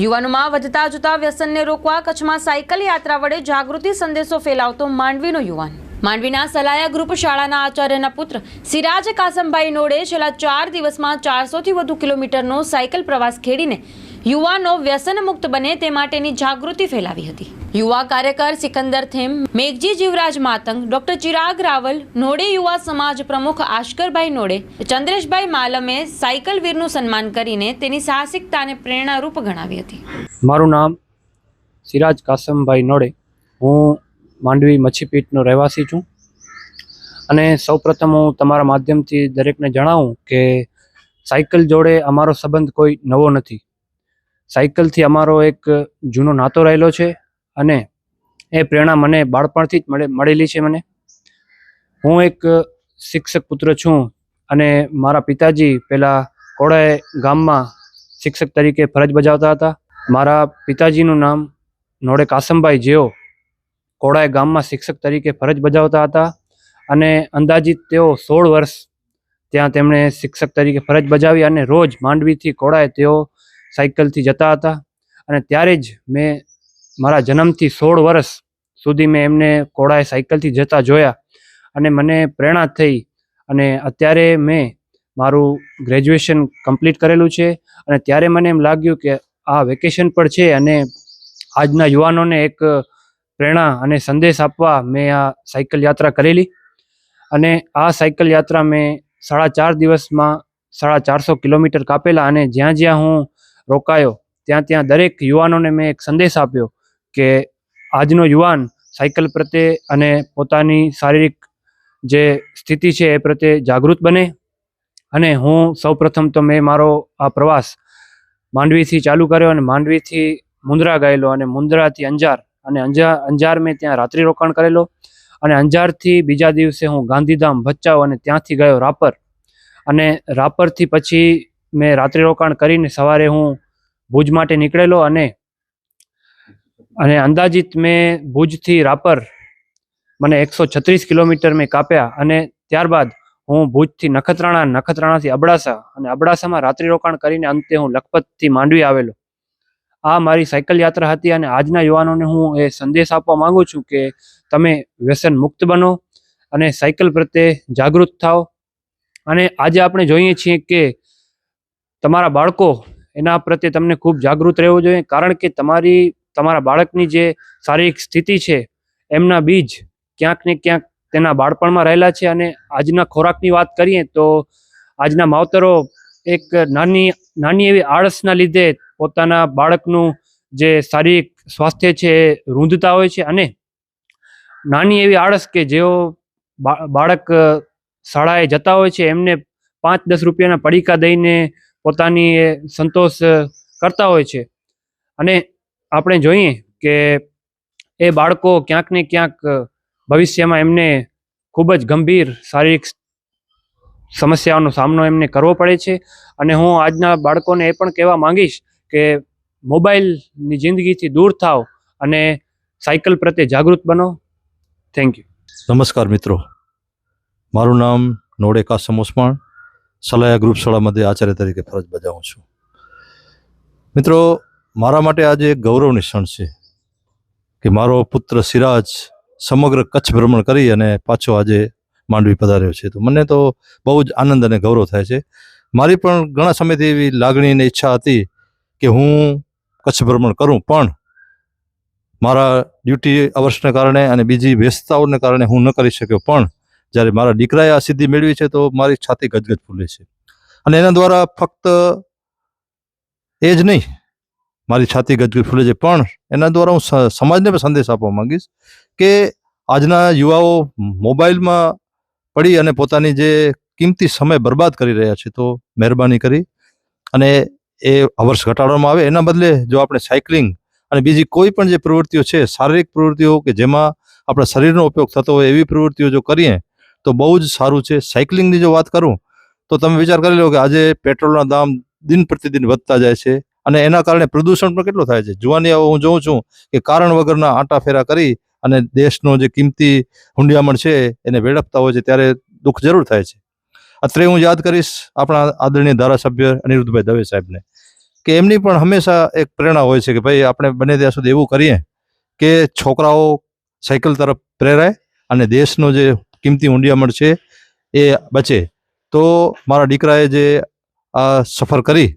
યુવાનોમાં વધતા જતા વ્યસનને રોકવા, કચ્છમાં સાયકલ યાત્રા વડે જાગૃતિ સંદેશો ફેલાવતો માંડવીનો યુવાન. માંડવીના સલાયા ગ્રુપ શાળાના આચાર્યના પુત્ર સિરાજ કાસમભાઈ નોડે છેલ્લા ચાર દિવસમાં ચારસોથી વધુ કિલોમીટરનો સાયકલ પ્રવાસ ખેડીને યુવાનો વ્યસન મુક્ત બને તે માટેની જાગૃતિ ફેલાવી હતી. યુવા કાર્યકર સિકંદર થેમ, મેઘજી જીવરાજ માતંગ, ડોક્ટર ચિરાગ રાવલ, નોડે યુવા સમાજ પ્રમુખ આશ્કરભાઈ નોડે, ચંદ્રેશભાઈ માલમે સાયકલ વીરનું સન્માન કરીને તેની સાહસિકતાને પ્રેરણારૂપ ગણાવી હતી. મારું નામ સિરાજ કાસમભાઈ નોડે. હું માંડવી મચ્છીપીઠનો રહેવાસી છું. અને સૌપ્રથમ હું તમારા માધ્યમથી દરેકને જણાવું કે સાયકલ જોડે અમારો સંબંધ કોઈ નવો નથી. સાયકલથી અમારો એક જૂનો નાતો રહેલો છે અને એ પ્રેરણા મને બાળપણથી જ મળે, મળેલી છે મને. હું એક શિક્ષક પુત્ર છું અને મારા પિતાજી પહેલાં કોડાએ ગામમાં શિક્ષક તરીકે ફરજ બજાવતા હતા. મારા પિતાજીનું નામ નોડે કાસમભાઈ જેઓ કોડાએ ગામમાં શિક્ષક તરીકે ફરજ બજાવતા હતા અને અંદાજિત તેઓ સોળ વર્ષ ત્યાં તેમણે શિક્ષક તરીકે ફરજ બજાવી અને રોજ માંડવીથી કોડાએ તેઓ સાયકલથી જતા હતા અને ત્યારે જ મેં મારા જન્મથી સોળ વર્ષ સુધી મેં એમને કોળાએ સાયકલથી જતા જોયા અને મને પ્રેરણા થઈ અને અત્યારે મેં મારું ગ્રેજ્યુએશન કમ્પ્લીટ કરેલું છે અને ત્યારે મને એમ લાગ્યું કે આ વેકેશન પર છે અને આજના યુવાનોને એક પ્રેરણા અને સંદેશ આપવા મેં આ સાયકલ યાત્રા કરેલી. અને આ સાયકલ યાત્રા મેં સાડા ચાર દિવસમાં સાડા ચારસો કિલોમીટર કાપેલા અને જ્યાં જ્યાં હું રોકાયો. ત્યાં ત્યાં દરેક યુવાનોને મેં એક સંદેશ આપ્યો કે આજનો યુવાન સાયકલ પ્રત્યે અને પોતાની શારીરિક જે સ્થિતિ છે એ પ્રત્યે જાગૃત બને. અને હું સૌપ્રથમ તો મેં મારો આ પ્રવાસ માંડવીથી ચાલુ કર્યો અને માંડવીથી મુંદ્રા ગયેલો અને મુંદ્રાથી અંજાર અને અંજાર અંજાર મેં ત્યાં રાત્રિ રોકાણ કરેલો. અને અંજારથી બીજા દિવસે હું ગાંધીધામ ભચાઉ અને ત્યાંથી ગયો રાપર. અને રાપરથી પછી મેં રાત્રિ રોકાણ કરીને સવારે હું ભુજ માટે નીકળેલો અને અને અંદાજિત મેં ભુજથી રાપર મને એકસો છત્રીસ કિલોમીટર મેં કાપ્યા અને ત્યારબાદ હું ભુજથી નખત્રાણા, નખત્રાણાથી અબડાસા અને અબડાસામાં રાત્રિ રોકાણ કરીને અંતે હું લખપતથી માંડવી આવેલો. આ મારી સાયકલ યાત્રા હતી અને આજના યુવાનોને હું એ સંદેશ આપવા માંગુ છું કે તમે વ્યસન મુક્ત બનો અને સાયકલ પ્રત્યે જાગૃત થાઓ. અને આજે આપણે જોઈએ છીએ કે તમારા બાળકો એના પ્રત્યે તમને ખૂબ જાગૃત રહેવું જોઈએ, કારણ કે તમારી, તમારા બાળકની જે શારીરિક સ્થિતિ છે, એમના બીજ ક્યાંક ને ક્યાંક તેના બાળપણમાં રહેલા છે. અને આજના ખોરાકની વાત કરીએ તો આજના માવતરો એક નાની નાની એવી આળસના લીધે પોતાના બાળકનું જે શારીરિક સ્વાસ્થ્ય છે એ રૂંધતા હોય છે. અને નાની એવી આળસ કે જેઓ બાળક શાળાએ જતા હોય છે, એમને પાંચ દસ રૂપિયાના પડીકા દઈને પોતાની સંતોષ કરતા હોય છે. અને આપણે જોઈએ કે એ બાળકો ક્યાંક ને ક્યાંક ભવિષ્યમાં એમને ખૂબ જ ગંભીર શારીરિક સમસ્યાઓનો સામનો એમને કરવો પડે છે. અને હું આજના બાળકોને એ પણ કહેવા માંગીશ કે મોબાઈલની જિંદગીથી દૂર થાઓ અને સાયકલ પ્રત્યે જાગૃત બનો. Thank you. નમસ્કાર મિત્રો. મારું નામ નોડેકા કાસમ ઓસમાણ સલાયા ગ્રુપ શાળામાંથી આચાર્ય તરીકે ફરજ બજાવું છું. મિત્રો, મારા માટે આજે એક ગૌરવની ક્ષણ છે કે મારો પુત્ર સિરાજ સમગ્ર કચ્છ ભ્રમણ કરી અને પાછો આજે માંડવી પધાર્યો છે. તો મને તો બહુ જ આનંદ અને ગૌરવ થાય છે. મારી પણ ઘણા સમયથી એવી લાગણી અને ઈચ્છા હતી કે હું કચ્છ ભ્રમણ કરું, પણ મારા ડ્યુટી અવર્ષને કારણે અને બીજી વ્યસ્તતાઓને કારણે હું ન કરી શક્યો. પણ જ્યારે મારા દીકરાએ આ સિદ્ધિ મેળવી છે, તો મારી છાતી ગજગજ ફૂલે છે. અને એના દ્વારા ફક્ત એ જ નહીં, મારી છાતી ગજગજ ફૂલે છે. પણ એના દ્વારા હું સમાજને પણ સંદેશ આપવા માંગીશ કે આજના યુવાઓ મોબાઈલમાં પડી અને પોતાની જે કિંમતી સમય બરબાદ કરી રહ્યા છે, તો મહેરબાની કરી અને એ અવર્સ ઘટાડવામાં આવે. એના બદલે જો આપણે સાયકલિંગ અને બીજી કોઈ પણ જે પ્રવૃત્તિઓ છે, શારીરિક પ્રવૃત્તિઓ કે જેમાં આપણા શરીરનો ઉપયોગ થતો હોય એવી પ્રવૃત્તિઓ જો કરીએ તો બહુ જ સારું છે. સાયકલિંગની જો વાત કરું, તો તમે વિચાર કરી લો કે આજે પેટ્રોલના દામ દિન પ્રતિદિન વધતા જાય છે અને એના કારણે પ્રદૂષણ પણ કેટલું થાય છે. જુવાની હું જોઉં છું કે કારણ વગરના આંટા ફેરા કરી અને દેશનો જે કિંમતી હુંડિયામણ છે એને વેડફતા હોય છે ત્યારે દુઃખ જરૂર થાય છે. અત્રે હું યાદ કરીશ આપણા આદરણીય ધારાસભ્ય અનિરુદ્ધભાઈ દવે સાહેબને કે એમની પણ હંમેશા એક પ્રેરણા હોય છે કે ભાઈ આપણે બને ત્યાં સુધી એવું કરીએ કે છોકરાઓ સાયકલ તરફ પ્રેરાય અને દેશનો જે કિંમતી ઊંડિયામણ છે એ બચે. તો મારા દીકરાએ જે આ સફર કરી,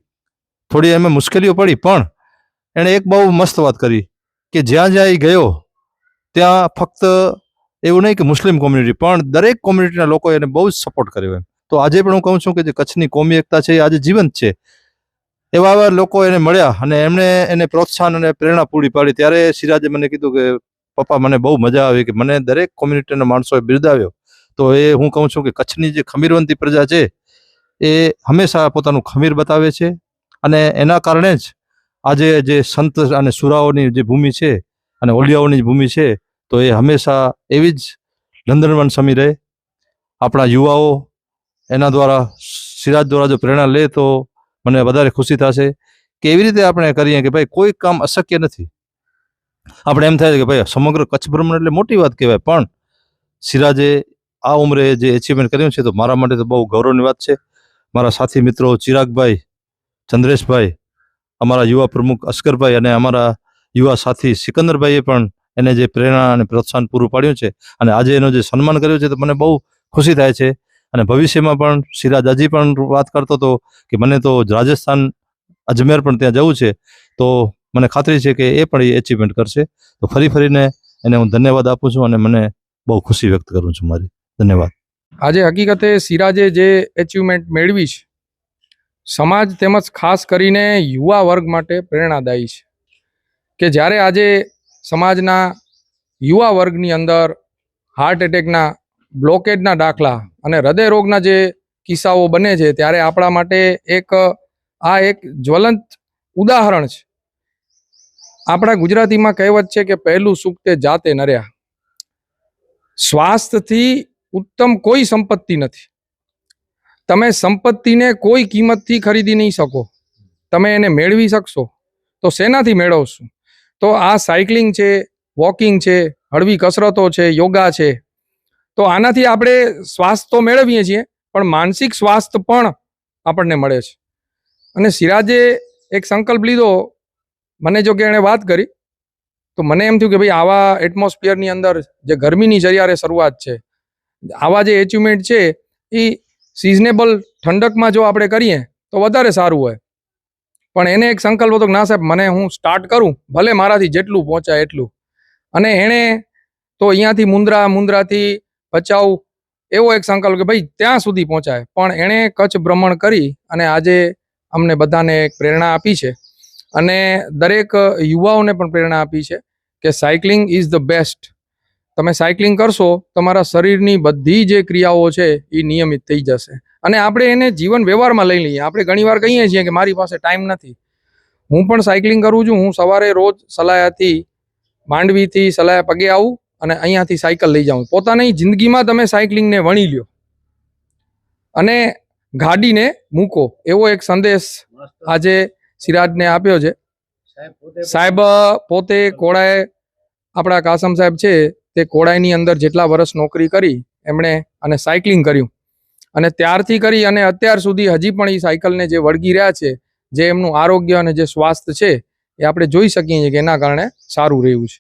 થોડી એમાં મુશ્કેલીઓ પડી, પણ એણે એક બહુ મસ્ત વાત કરી કે જ્યાં જ્યાં એ ગયો, ત્યાં ફક્ત એવું નહીં કે મુસ્લિમ કોમ્યુનિટી, પણ દરેક કોમ્યુનિટીના લોકો એને બહુ જ સપોર્ટ કર્યો એમ. તો આજે પણ હું કહું છું કે જે કચ્છની કોમી એકતા છે, એ આજે જીવંત છે. એવા એવા લોકો એને મળ્યા અને એમણે એને પ્રોત્સાહન અને પ્રેરણા પૂરી પાડી. ત્યારે સિરાજે મને કીધું કે પપ્પા મને બહુ મજા આવી કે મને દરેક કોમ્યુનિટીના માણસોએ બિરદાવ્યો. તો એ હું કહું છું કે કચ્છની જે ખમીરવંતી પ્રજા છે, એ હંમેશા પોતાનું ખમીર બતાવે છે અને એના કારણે જ આજે જે સંત અને સુરાઓની જે ભૂમિ છે અને ઓલિયાઓની ભૂમિ છે, તો એ હંમેશા એવી જ નંદનવન સમી રહે. આપણા યુવાઓ એના દ્વારા, સિરાજ દ્વારા જો પ્રેરણા લે તો મને વધારે ખુશી થશે કે એવી રીતે આપણે કરીએ કે ભાઈ કોઈ કામ અશક્ય નથી. આપણે એમ થાય છે કે ભાઈ, સમગ્ર કચ્છ ભ્રમણ એટલે મોટી વાત કહેવાય, પણ સિરાજે આ ઉંમરે જે એચિવમેન્ટ કર્યું છે, તો મારા માટે તો બહુ ગૌરવની વાત છે. મારા સાથી મિત્રો ચિરાગભાઈ, ચંદ્રેશભાઈ, અમારા યુવા પ્રમુખ અસ્કરભાઈ અને અમારા યુવા સાથી સિકંદરભાઈએ પણ એને જે પ્રેરણા અને પ્રોત્સાહન પૂરું પાડ્યું છે અને આજે એનો જે સન્માન કર્યું છે, તો મને બહુ ખુશી થાય છે. અને ભવિષ્યમાં પણ સિરાજ હજી પણ વાત કરતો હતો કે મને તો રાજસ્થાન અજમેર પણ ત્યાં જવું છે. તો મને ખાતરી છે કે એ પણ એ એચિવમેન્ટ કરશે. તો ફરી ફરીને એને હું ધન્યવાદ આપું છું અને મને બહુ ખુશી વ્યક્ત કરું છું મારી. ધન્યવાદ. આજે હકીકતે સિરાજે જે એચિવમેન્ટ મેળવી છે, સમાજ તેમજ ખાસ કરીને યુવા વર્ગ માટે પ્રેરણાદાયી છે. કે જ્યારે આજે સમાજના યુવા વર્ગની અંદર હાર્ટ એટેકના બ્લોકેજના દાખલા અને હૃદય રોગના જે કિસ્સાઓ બને છે, ત્યારે આપણા માટે એક, આ એક જ્વલંત ઉદાહરણ છે. આપણા ગુજરાતીમાં કહેવત છે કે પહેલું સુખ તે જાતે નર્યા. સ્વાસ્થ્યથી ઉત્તમ કોઈ સંપત્તિ નથી. તમે સંપત્તિને કોઈ કિંમતથી ખરીદી નહીં શકો. તમે એને મેળવી શકશો. તો શેનાથી મેળવશો? તો આ સાયકલિંગ છે, વોકિંગ છે, હળવી કસરતો છે, યોગા છે. તો આનાથી આપણે સ્વાસ્થ્ય તો મેળવીએ છીએ, પણ માનસિક સ્વાસ્થ્ય પણ આપણને મળે છે. અને સિરાજે એક સંકલ્પ લીધો મને જો કે એણે વાત કરી, તો મને એમ થયું કે ભાઈ આવા એટમોસ્ફિયરની અંદર જે ગરમીની જરિયારે શરૂઆત છે, આવા જે એચિવમેન્ટ છે, એ સિઝનેબલ ઠંડકમાં જો આપણે કરીએ, તો વધારે સારું હોય. પણ એને એક સંકલ્પ હતો કે ના સાહેબ, મને હું સ્ટાર્ટ કરું, ભલે મારાથી જેટલું પહોંચાય એટલું. અને એણે તો અહીંયાથી મુંદ્રા, મુંદ્રાથી ભચાઉ, એવો એક સંકલ્પ કે ભાઈ ત્યાં સુધી પહોંચાય. પણ એણે કચ્છ ભ્રમણ કરી અને આજે અમને બધાને એક પ્રેરણા આપી છે. અને દરેક યુવાઓને પણ પ્રેરણા આપી છે કે સાયકલિંગ ઇઝ ધ બેસ્ટ. તમે સાયકલિંગ કરશો તમારા શરીરની બધી જે ક્રિયાઓ છે એ નિયમિત થઈ જશે. અને આપણે એને જીવન વ્યવહારમાં લઈ લઈએ. આપણે ઘણીવાર કહીએ છીએ કે મારી પાસે ટાઈમ નથી. હું પણ સાયકલિંગ કરું છું. હું સવારે રોજ સલાયાથી માંડવીથી સલાયા પગે આવું અને અહીંયાથી સાયકલ લઈ જાઉં. પોતાની જિંદગીમાં તમે સાયકલિંગને વણી લ્યો. અને ગાડીને મૂકો. એવો એક સંદેશ આજે સિરાજને આપ્યો છે. સાહેબ પોતે કોળાએ આપણા કાસમ સાહેબ છે તે કોળાઈની અંદર જેટલા વર્ષ નોકરી કરી એમણે અને સાયકલિંગ કર્યું. અને ત્યારથી કરી અને અત્યાર સુધી હજી પણ એ સાયકલને જે વળગી રહ્યા છે જે એમનું આરોગ્ય અને જે સ્વાસ્થ્ય છે એ આપણે જોઈ શકીએ છીએ કે એના કારણે સારું રહ્યું છે.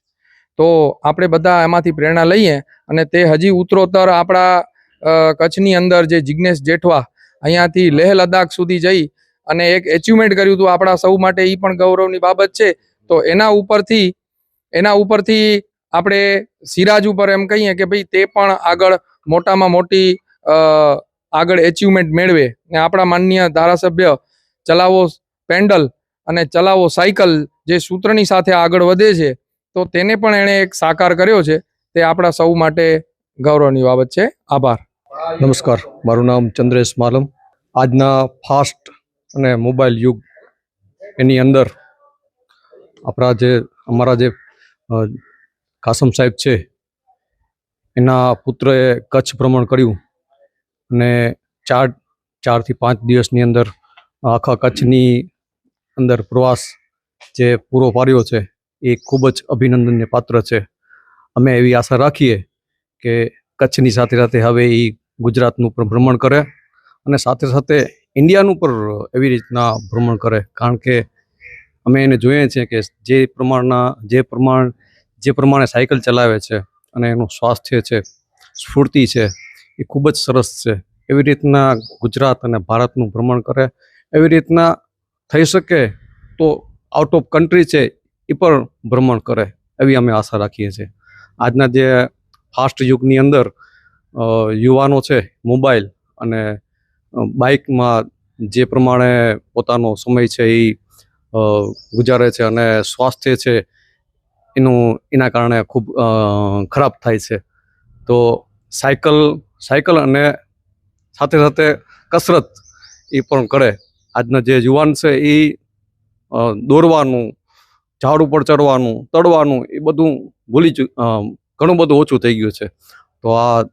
તો આપણે બધા એમાંથી પ્રેરણા લઈએ અને તે હજી ઉત્તરોત્તર આપણા કચ્છની અંદર જે જિજ્ઞેશ જેઠવા અહીંયાથી લેહ લદ્દાખ સુધી જઈ અને એક એચિવમેન્ટ કર્યું હતું આપણા સૌ માટે એ પણ ગૌરવની બાબત છે. તો એના ઉપરથી એના ઉપરથી આપણે સિરાજ ઉપર એમ કહીએ કે ભાઈ તે પણ આગળ મોટામાં મોટી આગળ એચિવમેન્ટ મેળવે. ને આપણા માનનીય ધારાસભ્ય ચલાવો પેન્ડલ અને ચલાવો સાયકલ જે સૂત્રની સાથે આગળ વધે છે, તો તેને પણ એણે એક સાકાર કર્યો છે. તે આપણા સૌ માટે ગૌરવની બાબત છે. આભાર. નમસ્કાર. મારું નામ ચંદ્રેશ માલમ. આજના ફાસ્ટ અને મોબાઈલ યુગ એની અંદર આપણા જે, અમારા જે કાસમ સાહેબ છે, એના પુત્રએ કચ્છ ભ્રમણ કર્યું અને ચાર, ચારથી પાંચ દિવસની અંદર આખા કચ્છની અંદર પ્રવાસ જે પૂરો પાડ્યો છે, એ ખૂબ જ અભિનંદનને પાત્ર છે. અમે એવી આશા રાખીએ કે કચ્છની સાથે સાથે હવે એ ગુજરાતનું પણ ભ્રમણ કરે અને સાથે સાથે ઇન્ડિયાનું પણ એવી રીતના ભ્રમણ કરે. કારણ કે અમે એને જોઈએ છીએ કે જે પ્રમાણના, જે પ્રમાણ, જે પ્રમાણે સાયકલ ચલાવે છે અને એનું સ્વાસ્થ્ય છે, સ્ફૂર્તિ છે, એ ખૂબ જ સરસ છે. એવી રીતના ગુજરાત અને ભારતનું ભ્રમણ કરે. એવી રીતના થઈ શકે તો આઉટ ઓફ કન્ટ્રી છે એ પણ ભ્રમણ કરે એવી અમે આશા રાખીએ છીએ. આજના જે ફાસ્ટ યુગની અંદર યુવાનો છે, મોબાઈલ અને બાઇકમાં જે પ્રમાણે પોતાનો સમય છે એ ગુજારે છે અને સ્વાસ્થ્ય છે એનું, એના કારણે ખૂબ ખરાબ થાય છે. તો સાયકલ સાયકલ અને સાથે સાથે કસરત એ પણ કરે. આજના જે યુવાન છે એ દોરવાનું ઝાડ ઉપર ચડવાનું તડવાનું એ બધું ભૂલી ઘણું બધું ઓછું થઈ ગયું છે. તો આ,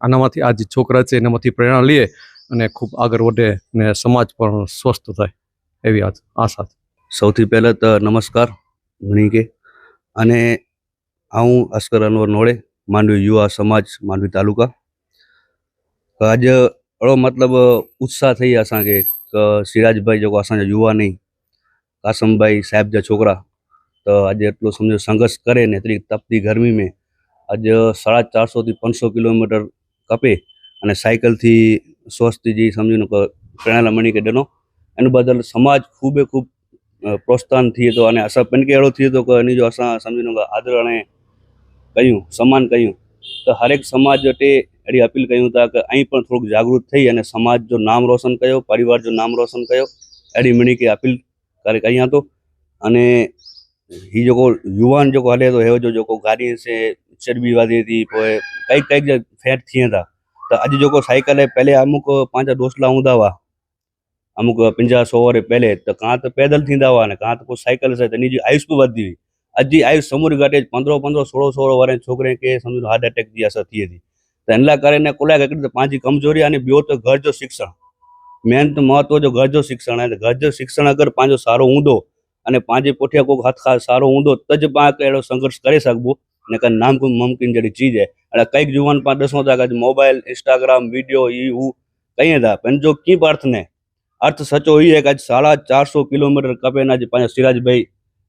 આનામાંથી આ જે છોકરા છે એનામાંથી પ્રેરણા લઈએ. અને ખૂબ આગળ વધે અને સમાજ પણ સ્વસ્થ થાય એવી આશા સૌથી પહેલાં તો નમસ્કાર ઘણી કે અને હું અસ્કર અનવર નોળે, માંડવી યુવા સમાજ, માંડવી તાલુકા. આજે અડો મતલબ ઉત્સાહ થઈ અસાંકે સિરાજભાઈ જેકો અસાંજા યુવા નહીં, કાસમભાઈ સાહેબ જે છોકરા. તો આજે એટલો સમજો સંઘર્ષ કરે ને એટલી તપતી ગરમી મેં. આજે સાડા ચારસોથી પાંચસો કિલોમીટર કપે અને સાયકલથી સ્વસ્થ જે સમજીને પ્રેરણા લમણી કેડનો એનું બદલ સમાજ ખૂબે ખૂબ પ્રોત્સાહનથી હતો અને અસર પણ કે એળો થયો હતો કે એની જો અસાં સમજીને આદર અને કહ્યું, સમાન કહ્યું. તો હરેક સમાજ વટે એડી અપીલ કહ્યું હતા કે અહીં પણ થોડુંક જાગૃત થઈ અને સમાજ જો નામ રોશન કર્યો, પરિવાર જો નામ રોશન કર્યો, એડી મણી કે અપીલ કરે કહી હતો. અને એ જોકો યુવાન જોકો હલે તો હેવો જો જોકો ગાડી છે ચરબી વાધી હતી પોએ કંઈક કંઈક ફેટ થયા હતા તો આજે જો કોઈ સાયકલે પહેલે અમુક પાંચ ડોસલા ઊંધાવા, અમુક પંજાસ ઓવર પહેલે, તો કાં તો પેદલ થીંદાવા ને કાં તો કોઈ સાયકલ છે તેની જે આયુષ બી વધી હજી આયુષ સમૂર ઘટે પંદરો પંદરો સોળો સોળો વર્ષ છોકરે કે સમજો હાર્ટ એટેક જે અસર થઈ હતી. તો એના કારણે કોલાક એક પાંચી કમજોરી અને બીઓ તો ઘર જો શિક્ષણ. મેન તો મહત્વ જો ઘર જો શિક્ષણ એટલે ઘર જો શિક્ષણ અગર પાંજો સારો ઊંધો અને પાંજે પોઠિયા કોઈક હાથ ખાસ સારો ઊંધો, તો જ પાંચ એડો સંઘર્ષ કરી શકવું हूंदो त ज पाण हिकु अहिड़ो संघर्ष करे सघिबो न कर नाम मुमकिन जहिड़ी चीज़ आहे अहिड़ा कई युवान पाण ॾिसूं था कि मोबाइल इंस्टाग्राम वीडियो ही हू कयूं था पंहिंजो कीअं बि अर्थ न आहे अर्थ सचो ई आहे कि अॼु साढा चारि सौ किलोमीटर कपे न अॼु पंहिंजा सिराज भाई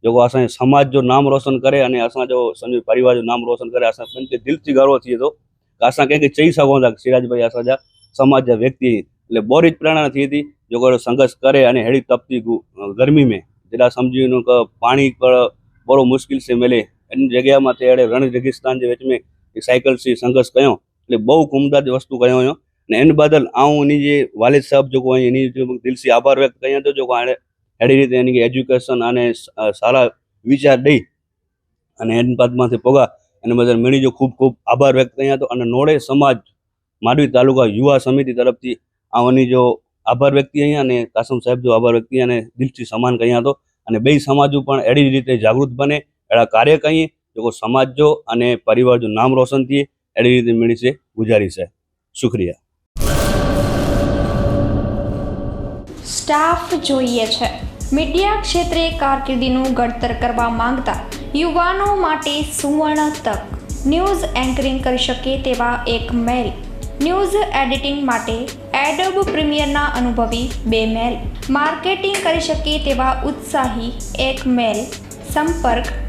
जेको असांजे समाज जो नाम रोशन करे अने असांजो सम्झो परिवार जो नाम रोशन करे असां पंहिंजे दिलि थी गर्व थिए थो कि असां कंहिंखे चई सघूं था कि सिराज भाई असांजा समाज जा व्यक्ति आहिनि એટલે બોરી જ પ્રેરણા थिए थी जेको अहिड़ो संघर्ष करे अने अहिड़ी तपती गु- गर्मी में जॾहिं सम्झी वञो कि पाणी पर એની જગ્યામાં તેણે રણ રેગિસ્તાન જે વેચમે સાયકલ સી સંઘર્ષ કયો એટલે બહુ ઉમદા વસ્તુ કયો હોય અને એને બદલ આવું એની જે વાલિદ સાહેબ જો કોઈ એની જો દિલથી આભાર વ્યક્ત કર્યા તો જો એને એડી રીતે એની એજ્યુકેશન અને સારા વિચાર દઈ અને એની બાદમાંથી પોગા એની બદલ મેળી જો ખૂબ ખૂબ આભાર વ્યક્ત કર્યા હતો અને નોડે સમાજ માંડવી તાલુકા યુવા સમિતિ તરફથી આવવાની જો આભાર વ્યક્તિ અહીંયા અને કાસમ સાહેબ જો આભાર વ્યક્તિ અને દિલથી સમાન કર્યા હતો અને બે સમાજો પણ એડી રીતે જાગૃત બને એડા કાર્ય કહીએ જો સમાજ જો અને પરિવાર જો નામ રોશન થઈએ એડી રીતે મીણી છે ગુજારી છે. શુક્રિયા. સ્ટાફ જોઈએ છે. મીડિયા ક્ષેત્રે કારકિર્દીનું ઘડતર કરવા માંગતા યુવાનો માટે સુવર્ણ તક. ન્યૂઝ એન્કરિંગ કરી શકે તેવા એક મેલ. ન્યૂઝ એડિટિંગ માટે એડોબ પ્રીમિયરના અનુભવી બે મેલ. માર્કેટિંગ કરી શકે તેવા ઉત્સાહી એક મેલ. સંપર્ક